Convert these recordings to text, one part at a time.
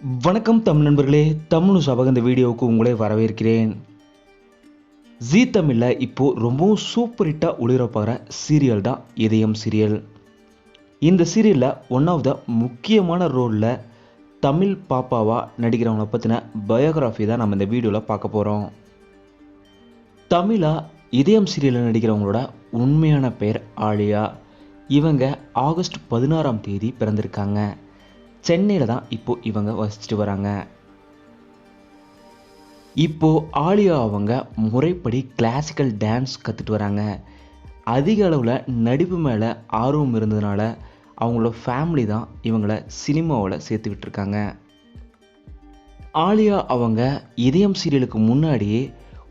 வணக்கம் தமிழ் நண்பர்களே தமிழ் சபக இந்த வீடியோவுக்கு உங்களை வரவேற்கிறேன். ஜீ தமிழில் இப்போது ரொம்பவும் சூப்பர் ஹிட்டாக ஒளிபரப்பாகிற சீரியல் தான் இதயம் சீரியல் இந்த சீரியலில் ஒன் ஆஃப் த முக்கியமான ரோலில் தமிழ் பாப்பாவாக நடிக்கிறவங்கள பற்றின பயோகிராஃபி தான் நம்ம இந்த வீடியோவில் பார்க்க போகிறோம் தமிழாக இதயம் சீரியலில் நடிக்கிறவங்களோட உண்மையான பெயர் ஆலியா. இவங்க ஆகஸ்ட் பதினாறாம் தேதி பிறந்திருக்காங்க. சென்னையில் தான் இப்போ இவங்க வசிச்சுட்டு வராங்க. இப்போ ஆலியா அவங்க முறைப்படி கிளாசிக்கல் டான்ஸ் கற்றுட்டு வராங்க. அதிக அளவில் நடிப்பு மேலே ஆர்வம் இருந்ததுனால அவங்களோட ஃபேமிலி தான் இவங்களை சினிமாவில் சேர்த்து விட்டுருக்காங்க ஆலியா அவங்க இதயம் சீரியலுக்கு முன்னாடியே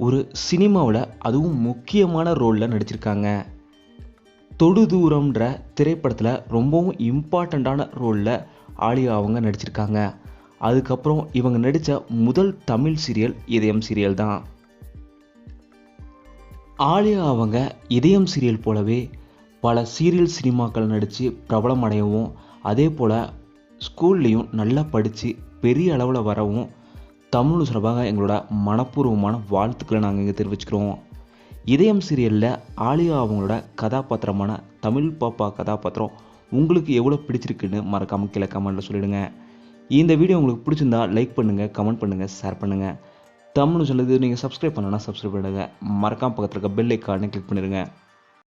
ஒரு சினிமாவில் அதுவும் முக்கியமான ரோலில் நடிச்சிருக்காங்க. தொடு தூரம்ன்ற திரைப்படத்தில் ரொம்பவும் இம்பார்ட்டண்ட்டான ரோலில் ஆலியா அவங்க நடிச்சிருக்காங்க. அதுக்கப்புறம் இவங்க நடித்த முதல் தமிழ் சீரியல் இதயம் சீரியல் தான். ஆலியா அவங்க இதயம் சீரியல் போலவே பல சீரியல் சினிமாக்கள் நடித்து பிரபலம் அடையவும் அதே போல் ஸ்கூல்லேயும் நல்லா படித்து பெரிய அளவில் வரவும் தமிழ் சார்பாக எங்களோட மனப்பூர்வமான வாழ்த்துக்களை நாங்கள் இங்கே தெரிவிச்சுக்கிறோம். இதயம் சீரியலில் ஆலியா அவங்களோட கதாபாத்திரமான தமிழ் பாப்பா கதாபாத்திரம் உங்களுக்கு எவ்வளோ பிடிச்சிருக்குன்னு மறக்காமல் கீழே கமெண்ட்டில் சொல்லிடுங்க. இந்த வீடியோ உங்களுக்கு பிடிச்சிருந்தா லைக் பண்ணுங்கள் கமெண்ட் பண்ணுங்கள் ஷேர் பண்ணுங்கள் தமிழ்னு சொல்லுது நீங்கள் சப்ஸ்கிரைப் பண்ணனா சப்ஸ்கிரைப் பண்ணுங்கள் மறக்காமல் பக்கத்தில் இருக்க பெல் ஐக்கானே கிளிக் பண்ணிடுங்க.